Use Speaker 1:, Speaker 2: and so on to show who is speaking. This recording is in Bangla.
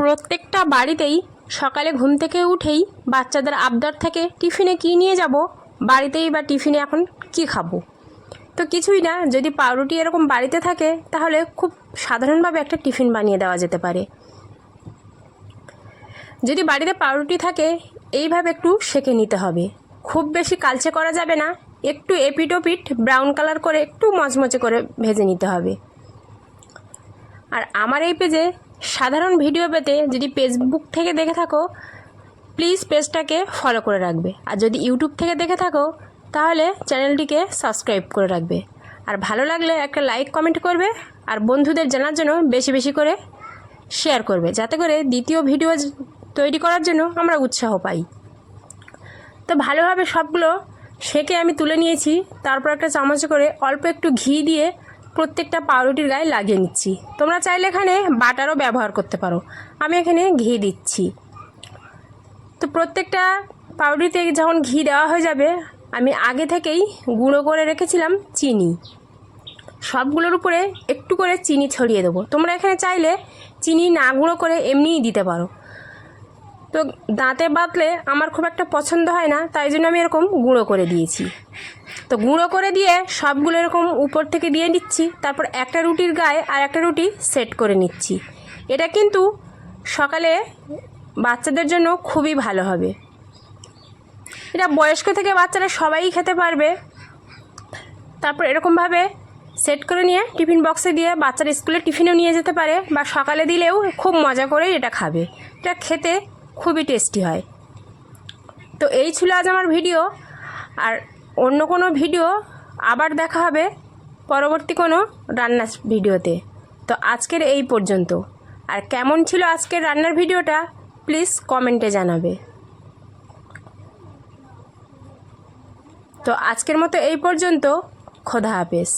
Speaker 1: প্রত্যেকটা বাড়িতেই সকালে ঘুম থেকে উঠেই বাচ্চাদের আবদার থেকে, টিফিনে কী নিয়ে যাব, বাড়িতেই বা টিফিনে এখন কি খাব? তো কিছুই না, যদি পাউরুটি এরকম বাড়িতে থাকে, তাহলে খুব সাধারণভাবে একটা টিফিন বানিয়ে দেওয়া যেতে পারে। যদি বাড়িতে পাউরুটি থাকে, এইভাবে একটু সেঁকে নিতে হবে। খুব বেশি কালচে করা যাবে না, একটু এপিট ওপিট ব্রাউন কালার করে একটু মচমচে করে ভেজে নিতে হবে। আর আমার এই পেজে সাধারণ ভিডিও পেতে যদি ফেসবুক থেকে দেখে থাকো প্লিজ পেজটাকে ফলো করে রাখবে। আর যদি ইউটিউব থেকে দেখে থাকো, তাহলে চ্যানেলটিকে সাবস্ক্রাইব করে রাখবে। আর ভালো লাগলে একটা লাইক কমেন্ট করবে, আর বন্ধুদের জানার জন্য বেশি বেশি করে শেয়ার করবে, যাতে করে দ্বিতীয় ভিডিও তৈরি করার জন্য আমরা উৎসাহ পাই। তো ভালোভাবে সবগুলো সেকে আমি তুলে নিয়েছি, তারপর একটা চামচে করে অল্প একটু ঘি দিয়ে প্রত্যেকটা পাউরুটির গায়ে লাগিয়ে নিচ্ছি। তোমরা চাইলে এখানে বাটারও ব্যবহার করতে পারো। আমি এখানে ঘি দিচ্ছি। তো প্রত্যেকটা পাউরুটিতে যখন ঘি দেওয়া হয়ে যাবে, আমি আগে থেকেই গুঁড়ো করে রেখেছিলাম চিনি। সবগুলোর উপরে একটু করে চিনি ছড়িয়ে দেবো। তোমরা এখানে চাইলে চিনি না গুঁড়ো করে এমনিই দিতে পারো। তো দাঁতে বাতলে আমার খুব একটা পছন্দ হয় না, তাই জন্য আমি এরকম গুঁড়ো করে দিয়েছি। তো গুঁড়ো করে দিয়ে সবগুলো এরকম উপর থেকে দিয়ে নিচ্ছি, তারপর একটা রুটির গায়ে আর একটা রুটি সেট করে নিচ্ছি। এটা কিন্তু সকালে বাচ্চাদের জন্য খুবই ভালো হবে। এটা বয়স্ক থেকে বাচ্চারা সবাই খেতে পারবে। তারপর এরকমভাবে সেট করে নিয়ে টিফিন বক্সে দিয়ে বাচ্চারা স্কুলে টিফিনেও নিয়ে যেতে পারে বা সকালে দিলেও খুব মজা করেই এটা খাবে। এটা খেতে খুবই টেস্টি হয়। তো এই ছিল আজ আমার ভিডিও। আর অন্য কোনো ভিডিও আবার দেখা হবে পরবর্তী কোনো রান্নার ভিডিওতে। তো আজকের এই পর্যন্ত। আর কেমন ছিল আজকের রান্নার ভিডিওটা প্লিজ কমেন্টে জানাবে। তো আজকের মতো এই পর্যন্ত। খোদা হাফেজ।